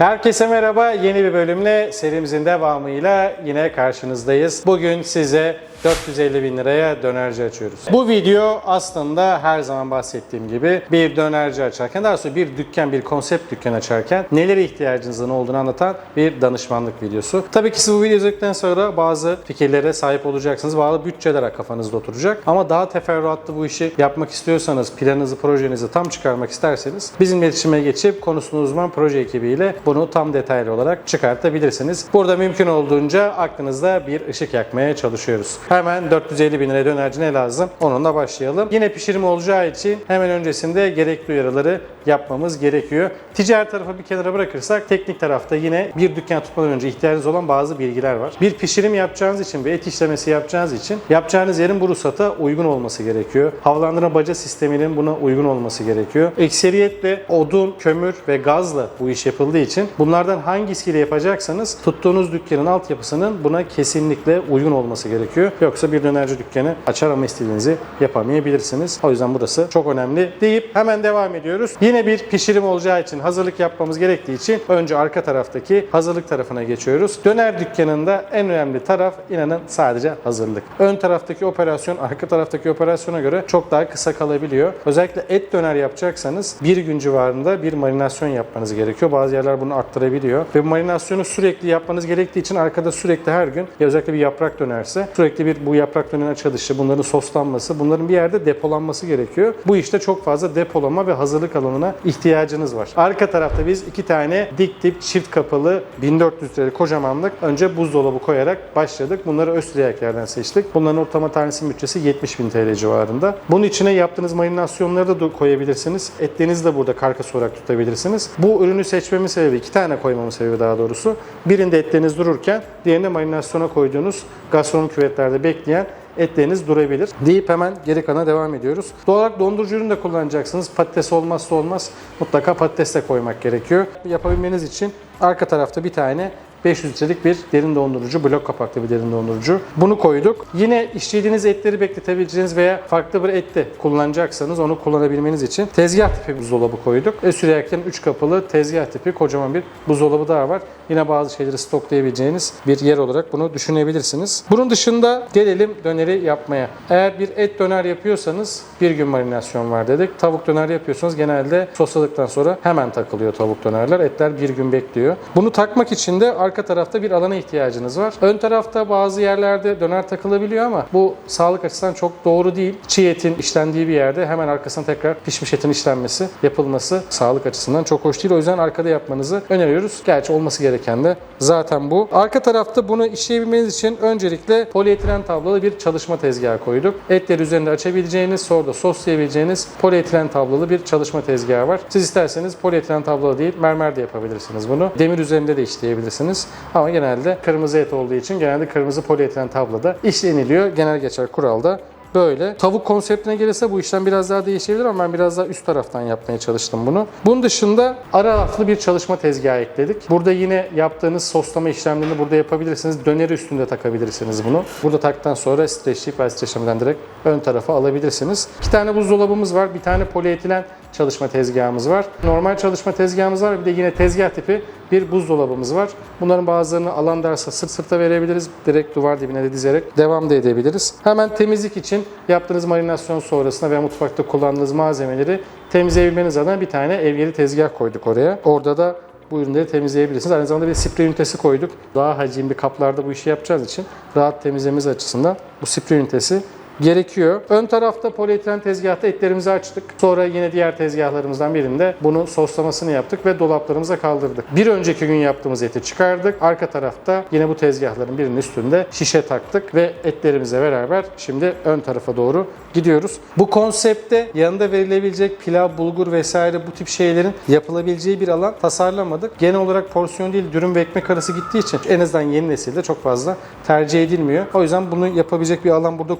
Herkese merhaba. Yeni bir bölümle serimizin devamıyla yine karşınızdayız. Bugün size 450 bin liraya dönerci açıyoruz. Bu video aslında her zaman bahsettiğim gibi bir dönerci açarken, daha sonra bir dükkan, bir konsept dükkan açarken nelere ihtiyacınızın olduğunu anlatan bir danışmanlık videosu. Tabii ki siz bu videoyu izledikten sonra bazı fikirlere sahip olacaksınız. Bazı bütçeler kafanızda oturacak. Ama daha teferruatlı bu işi yapmak istiyorsanız, planınızı, projenizi tam çıkarmak isterseniz bizim iletişime geçip konusunda uzman proje ekibiyle bunu tam detaylı olarak çıkartabilirsiniz. Burada mümkün olduğunca aklınızda bir ışık yakmaya çalışıyoruz. Hemen 450 bin liraya dönerci ne lazım? Onunla başlayalım. Yine pişirim olacağı için hemen öncesinde gerekli uyarıları yapmamız gerekiyor. Ticari tarafı bir kenara bırakırsak teknik tarafta yine bir dükkan tutmadan önce ihtiyacınız olan bazı bilgiler var. Bir pişirim yapacağınız için ve et işlemesi yapacağınız için yapacağınız yerin bu ruhsata uygun olması gerekiyor. Havalandırma baca sisteminin buna uygun olması gerekiyor. Ekseriyetle odun, kömür ve gazla bu iş yapıldığı için bunlardan hangisiyle yapacaksanız tuttuğunuz dükkanın altyapısının buna kesinlikle uygun olması gerekiyor. Yoksa bir dönerci dükkanı açar ama istediğinizi yapamayabilirsiniz. O yüzden burası çok önemli deyip hemen devam ediyoruz. Yine bir pişirim olacağı için hazırlık yapmamız gerektiği için önce arka taraftaki hazırlık tarafına geçiyoruz. Döner dükkanında en önemli taraf inanın sadece hazırlık. Ön taraftaki operasyon arka taraftaki operasyona göre çok daha kısa kalabiliyor. Özellikle et döner yapacaksanız bir gün civarında bir marinasyon yapmanız gerekiyor. Bazı yerler bunu arttırabiliyor. Ve marinasyonu sürekli yapmanız gerektiği için arkada sürekli her gün ya özellikle bir yaprak dönerse sürekli bir bu yaprak döner açılışı, bunların soslanması, bunların bir yerde depolanması gerekiyor. Bu işte çok fazla depolama ve hazırlık alanına ihtiyacınız var. Arka tarafta biz iki tane dik tip çift kapılı 1400 liralık kocamanlık önce buzdolabı koyarak başladık. Bunları Östriyaklerden seçtik. Bunların ortalama tanesinin bütçesi 70 bin TL civarında. Bunun içine yaptığınız marinasyonları da koyabilirsiniz. Etlerinizi de burada karkas olarak tutabilirsiniz. Bu ürünü seçmemin sebebi, iki tane koymamın sebebi daha doğrusu. Birinde etleriniz dururken diğerinde marinasyona koyduğunuz gastronom küvetlerde bekleyen etleriniz durabilir. Deyip hemen geri kana devam ediyoruz. Doğal olarak dondurucu ürün de kullanacaksınız. Patates olmazsa olmaz. Mutlaka patates de koymak gerekiyor. Yapabilmeniz için arka tarafta bir tane 500 litrelik bir derin dondurucu, blok kapaklı bir derin dondurucu. Bunu koyduk. Yine işlediğiniz etleri bekletebileceğiniz veya farklı bir ette kullanacaksanız onu kullanabilmeniz için tezgah tipi buzdolabı koyduk. Ve Süreyyak'ın 3 kapılı tezgah tipi kocaman bir buzdolabı daha var. Yine bazı şeyleri stoklayabileceğiniz bir yer olarak bunu düşünebilirsiniz. Bunun dışında gelelim döneri yapmaya. Eğer bir et döner yapıyorsanız bir gün marinasyon var dedik. Tavuk döner yapıyorsanız genelde sosladıktan sonra hemen takılıyor tavuk dönerler. Etler bir gün bekliyor. Bunu takmak için de arka tarafta bir alana ihtiyacınız var. Ön tarafta bazı yerlerde döner takılabiliyor ama bu sağlık açısından çok doğru değil. Çiğ etin işlendiği bir yerde hemen arkasına tekrar pişmiş etin işlenmesi, yapılması sağlık açısından çok hoş değil. O yüzden arkada yapmanızı öneriyoruz. Gerçi olması gereken de zaten bu. Arka tarafta bunu işleyebilmeniz için öncelikle polietilen tablolu bir çalışma tezgahı koyduk. Etleri üzerinde açabileceğiniz, sonra da soslayabileceğiniz polietilen tablolu bir çalışma tezgahı var. Siz isterseniz polietilen tablolu değil, mermer de yapabilirsiniz bunu. Demir üzerinde de işleyebilirsiniz. Ama genelde kırmızı et olduğu için genelde kırmızı polietilen tabloda işleniliyor. Genel geçer kuralda Böyle. Tavuk konseptine gelirse bu işlem biraz daha değişebilir ama ben biraz daha üst taraftan yapmaya çalıştım bunu. Bunun dışında ara raflı bir çalışma tezgahı ekledik. Burada yine yaptığınız soslama işlemlerini burada yapabilirsiniz. Döneri üstünde takabilirsiniz bunu. Burada taktıktan sonra streçleyip streçlemeden direkt ön tarafa alabilirsiniz. İki tane buzdolabımız var. Bir tane polietilen çalışma tezgahımız var. Normal çalışma tezgahımız var. Bir de yine tezgah tipi bir buzdolabımız var. Bunların bazılarını alan derse sırt sırta verebiliriz. Direkt duvar dibine de dizerek devam da edebiliriz. Hemen temizlik için yaptığınız marinasyon sonrasında veya mutfakta kullandığınız malzemeleri temizleyebilmeniz adına bir tane evyeli tezgah koyduk oraya. Orada da bu ürünleri temizleyebilirsiniz. Aynı zamanda bir sprey ünitesi koyduk. Daha hacimli kaplarda bu işi yapacağız için rahat temizlememiz açısından bu sprey ünitesi gerekiyor. Ön tarafta polietilen tezgahta etlerimizi açtık. Sonra yine diğer tezgahlarımızdan birinde bunu soslamasını yaptık ve dolaplarımıza kaldırdık. Bir önceki gün yaptığımız eti çıkardık. Arka tarafta yine bu tezgahların birinin üstünde şişe taktık ve etlerimizle beraber şimdi ön tarafa doğru gidiyoruz. Bu konsepte yanında verilebilecek pilav, bulgur vesaire bu tip şeylerin yapılabileceği bir alan tasarlamadık. Genel olarak porsiyon değil dürüm ve ekmek arası gittiği için en azından yeni nesilde çok fazla tercih edilmiyor. O yüzden bunu yapabilecek bir alan burada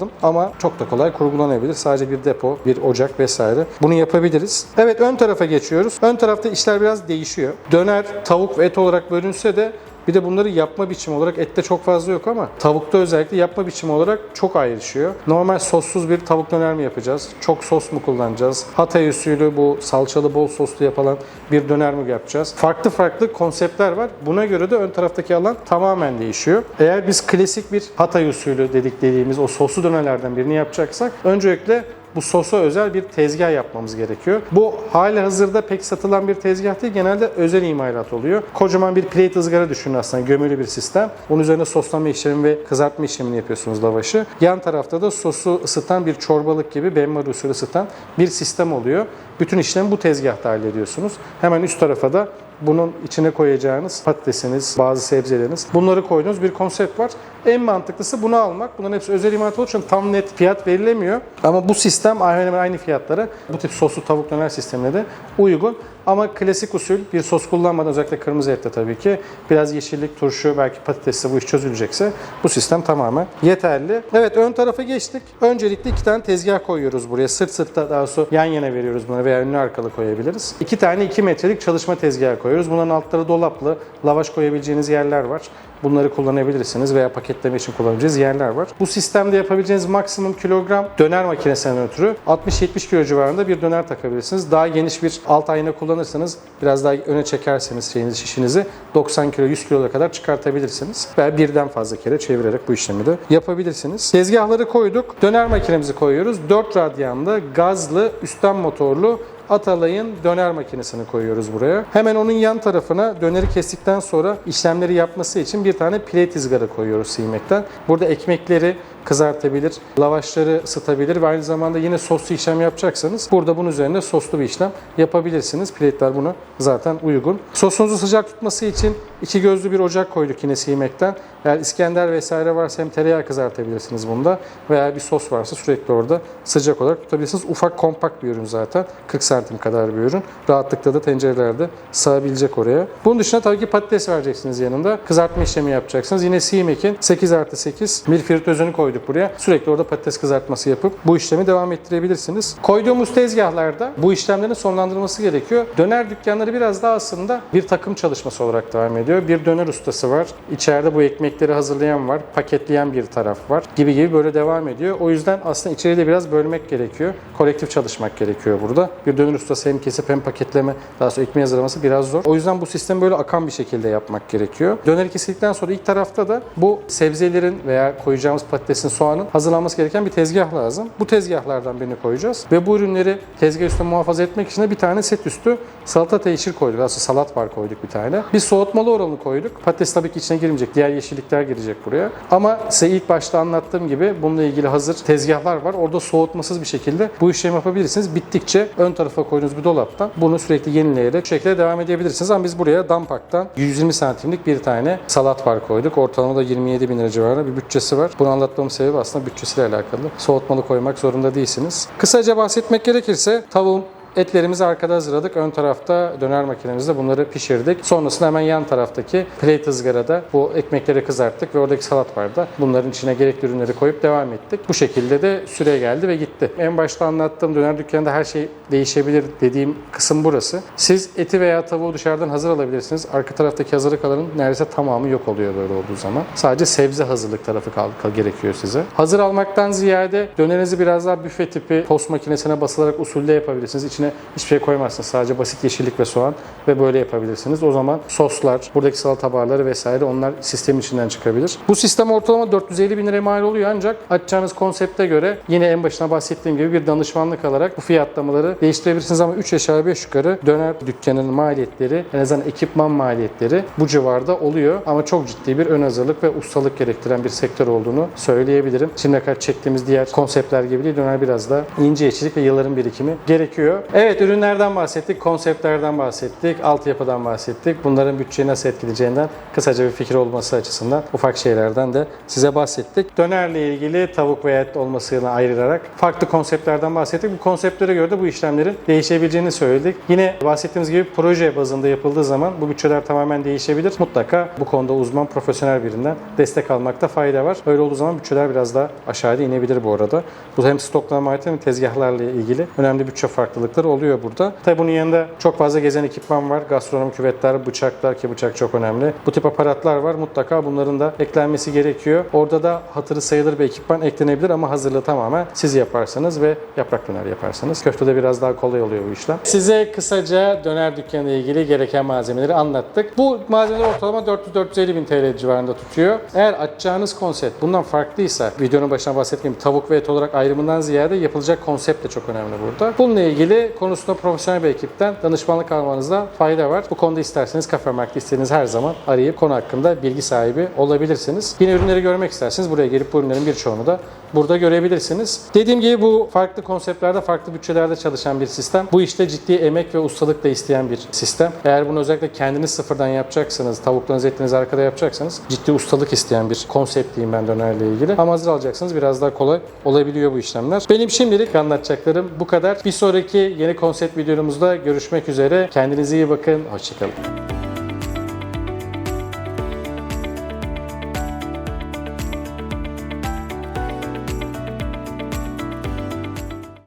kurgulamadım ama çok da kolay kurgulanabilir. Sadece bir depo, bir ocak vesaire. Bunu yapabiliriz. Evet ön tarafa geçiyoruz. Ön tarafta işler biraz değişiyor. Döner, tavuk ve et olarak bölünse de Bir de bunları yapma biçimi olarak ette çok fazla yok ama tavukta özellikle yapma biçimi olarak çok ayrışıyor. Normal sossuz bir tavuk döner mi yapacağız? Çok sos mu kullanacağız? Hatay usulü bu salçalı bol soslu yapılan bir döner mi yapacağız? Farklı farklı konseptler var. Buna göre de ön taraftaki alan tamamen değişiyor. Eğer biz klasik bir Hatay usulü dedik dediğimiz o soslu dönerlerden birini yapacaksak öncelikle bu sosa özel bir tezgah yapmamız gerekiyor. Bu hali hazırda pek satılan bir tezgah değil, genelde özel imalat oluyor. Kocaman bir plate ızgara düşünün aslında, gömülü bir sistem. Onun üzerine soslama işlemi ve kızartma işlemini yapıyorsunuz lavaşı. Yan tarafta da sosu ısıtan bir çorbalık gibi benmari usulü ısıtan bir sistem oluyor. Bütün işlemi bu tezgahta hallediyorsunuz. Hemen üst tarafa da bunun içine koyacağınız patatesiniz, bazı sebzeleriniz. Bunları koyduğunuz bir konsept var. En mantıklısı bunu almak. Bunların hepsi özel imalat olduğu için tam net fiyat verilemiyor. Ama bu sistem hemen aynı fiyatlara bu tip soslu tavuk döner sistemine de uygun. Ama klasik usul bir sos kullanmadan özellikle kırmızı ette tabii ki biraz yeşillik, turşu, belki patatesle bu iş çözülecekse bu sistem tamamen yeterli. Evet ön tarafa geçtik. Öncelikle iki tane tezgah koyuyoruz buraya. Sırt sırta daha sonra yan yana veriyoruz bunları veya önlü arkalı koyabiliriz. İki tane 2 metrelik çalışma tezgahı koyuyoruz. Bunların altları dolaplı. Lavaş koyabileceğiniz yerler var. Bunları kullanabilirsiniz veya paketleme için kullanabileceğiniz yerler var. Bu sistemde yapabileceğiniz maksimum kilogram döner makinesinden ötürü 60-70 kilo civarında bir döner takabilirsiniz. Daha geniş bir alt ayna kullanırsanız biraz daha öne çekerseniz şeyinizi, şişinizi 90 kilo 100 kiloya kadar çıkartabilirsiniz. Veya birden fazla kere çevirerek bu işlemi de yapabilirsiniz. Tezgahları koyduk. Döner makinemizi koyuyoruz. 4 radyanlı, gazlı, üstten motorlu Atalay'ın döner makinesini koyuyoruz buraya. Hemen onun yan tarafına döneri kestikten sonra işlemleri yapması için bir tane plate ızgara koyuyoruz Siemek'ten. Burada ekmekleri kızartabilir, lavaşları ısıtabilir ve aynı zamanda yine soslu işlem yapacaksanız burada bunun üzerine soslu bir işlem yapabilirsiniz. Plate'ler buna zaten uygun. Sosunuzu sıcak tutması için iki gözlü bir ocak koyduk yine Siemek'ten. Eğer İskender vesaire varsa hem tereyağı kızartabilirsiniz bunda veya bir sos varsa sürekli orada sıcak olarak tutabilirsiniz. Ufak kompakt bir ürün zaten. 40 santim kadar bir ürün. Rahatlıkla da tencerelerde sığabilecek oraya. Bunun dışında tabii ki patates vereceksiniz yanında. Kızartma işlemi yapacaksınız. Yine Siemek'in 8 artı 8 bir fritözünü koyduk buraya. Sürekli orada patates kızartması yapıp bu işlemi devam ettirebilirsiniz. Koyduğumuz tezgahlarda bu işlemlerin sonlandırılması gerekiyor. Döner dükkanları biraz daha aslında bir takım çalışması olarak devam ediyor. Bir döner ustası var. İçeride bu ekmekleri hazırlayan var. Paketleyen bir taraf var. Gibi gibi böyle devam ediyor. O yüzden aslında içeriği de biraz bölmek gerekiyor. Kolektif çalışmak gerekiyor burada. Bir döner ustası hem kesip hem paketleme daha sonra ekmeği hazırlaması biraz zor. O yüzden bu sistemi böyle akan bir şekilde yapmak gerekiyor. Döneri kesildikten sonra ilk tarafta da bu sebzelerin veya koyacağımız patatesin, soğanın hazırlanması gereken bir tezgah lazım. Bu tezgahlardan birini koyacağız ve bu ürünleri tezgah üstünde muhafaza etmek için de bir tane set üstü salata teşhir koyduk. Aslında salat var koyduk bir tane. Bir soğutmalı oranı koyduk. Patates tabii ki içine girmeyecek. Diğer yeşillikler girecek buraya. Ama size ilk başta anlattığım gibi bununla ilgili hazır tezgahlar var. Orada soğutmasız bir şekilde bu işlemi yapabilirsiniz. Bittikçe ön tarafa koyduğunuz bir dolaptan bunu sürekli yenileyerek bu şekilde devam edebilirsiniz. Ama biz buraya Dampak'tan 120 santimlik bir tane salat var koyduk. Ortalama da 27 bin lira civarında bir bütçesi var. Bunu anlatmamın sebebi aslında bütçesiyle alakalı. Soğutmalı koymak zorunda değilsiniz. Kısaca bahsetmek gerekirse tavuğum Etlerimizi arkada hazırladık. Ön tarafta döner makinemizde bunları pişirdik. Sonrasında hemen yan taraftaki plate ızgarada bu ekmekleri kızarttık ve oradaki salat vardı. Bunların içine gerekli ürünleri koyup devam ettik. Bu şekilde de süre geldi ve gitti. En başta anlattığım döner dükkanında her şey değişebilir dediğim kısım burası. Siz eti veya tavuğu dışarıdan hazır alabilirsiniz. Arka taraftaki hazırlık alanın neredeyse tamamı yok oluyor böyle olduğu zaman. Sadece sebze hazırlık tarafı kal- gerekiyor size. Hazır almaktan ziyade dönerinizi biraz daha büfe tipi tost makinesine basılarak usulde yapabilirsiniz. İçine hiçbir şey koymazsınız. Sadece basit yeşillik ve soğan ve böyle yapabilirsiniz. O zaman soslar, buradaki salata barları vesaire onlar sistemin içinden çıkabilir. Bu sistem ortalama 450 bin liraya mal oluyor ancak açacağınız konsepte göre yine en başına bahsettiğim gibi bir danışmanlık alarak bu fiyatlamaları değiştirebilirsiniz ama 3 aşağı 5 yukarı döner dükkanının maliyetleri en azından ekipman maliyetleri bu civarda oluyor ama çok ciddi bir ön hazırlık ve ustalık gerektiren bir sektör olduğunu söyleyebilirim. Şimdiye kadar çektiğimiz diğer konseptler gibi değil döner biraz da ince işçilik ve yılların birikimi gerekiyor. Evet ürünlerden bahsettik, konseptlerden bahsettik, altyapıdan bahsettik. Bunların bütçeyi nasıl etkileyeceğinden kısaca bir fikir olması açısından ufak şeylerden de size bahsettik. Dönerle ilgili tavuk ve et olmasını ayırarak farklı konseptlerden bahsettik. Bu konseptlere göre de bu işlemlerin değişebileceğini söyledik. Yine bahsettiğimiz gibi proje bazında yapıldığı zaman bu bütçeler tamamen değişebilir. Mutlaka bu konuda uzman, profesyonel birinden destek almakta fayda var. Öyle olduğu zaman bütçeler biraz daha aşağıda inebilir bu arada. Bu hem stoklama hem tezgahlarla ilgili önemli bütçe farklılıkları fiyatları oluyor burada. Tabi bunun yanında çok fazla gezen ekipman var. Gastronomi küvetler, bıçaklar ki bıçak çok önemli. Bu tip aparatlar var. Mutlaka bunların da eklenmesi gerekiyor. Orada da hatırı sayılır bir ekipman eklenebilir ama hazırlığı tamamen siz yaparsınız ve yaprak döner yaparsınız. Köftede biraz daha kolay oluyor bu işlem. Size kısaca döner dükkanı ilgili gereken malzemeleri anlattık. Bu malzemeler ortalama 400-450 bin TL civarında tutuyor. Eğer açacağınız konsept bundan farklıysa videonun başına bahsettiğim tavuk ve et olarak ayrımından ziyade yapılacak konsept de çok önemli burada. Bununla ilgili konusunda profesyonel bir ekipten danışmanlık almanızda fayda var. Bu konuda isterseniz Kafe Mark'ta istediğiniz her zaman arayıp konu hakkında bilgi sahibi olabilirsiniz. Yine ürünleri görmek isterseniz buraya gelip bu ürünlerin birçoğunu da burada görebilirsiniz. Dediğim gibi bu farklı konseptlerde, farklı bütçelerde çalışan bir sistem. Bu işte ciddi emek ve ustalık da isteyen bir sistem. Eğer bunu özellikle kendiniz sıfırdan yapacaksanız, tavuklarınızı etinizi arkada yapacaksanız ciddi ustalık isteyen bir konsept diyeyim ben dönerle ilgili. Ama hazır alacaksınız biraz daha kolay olabiliyor bu işlemler. Benim şimdilik anlatacaklarım bu kadar. Bir sonraki yeni konsept videomuzda görüşmek üzere. Kendinize iyi bakın. Hoşçakalın.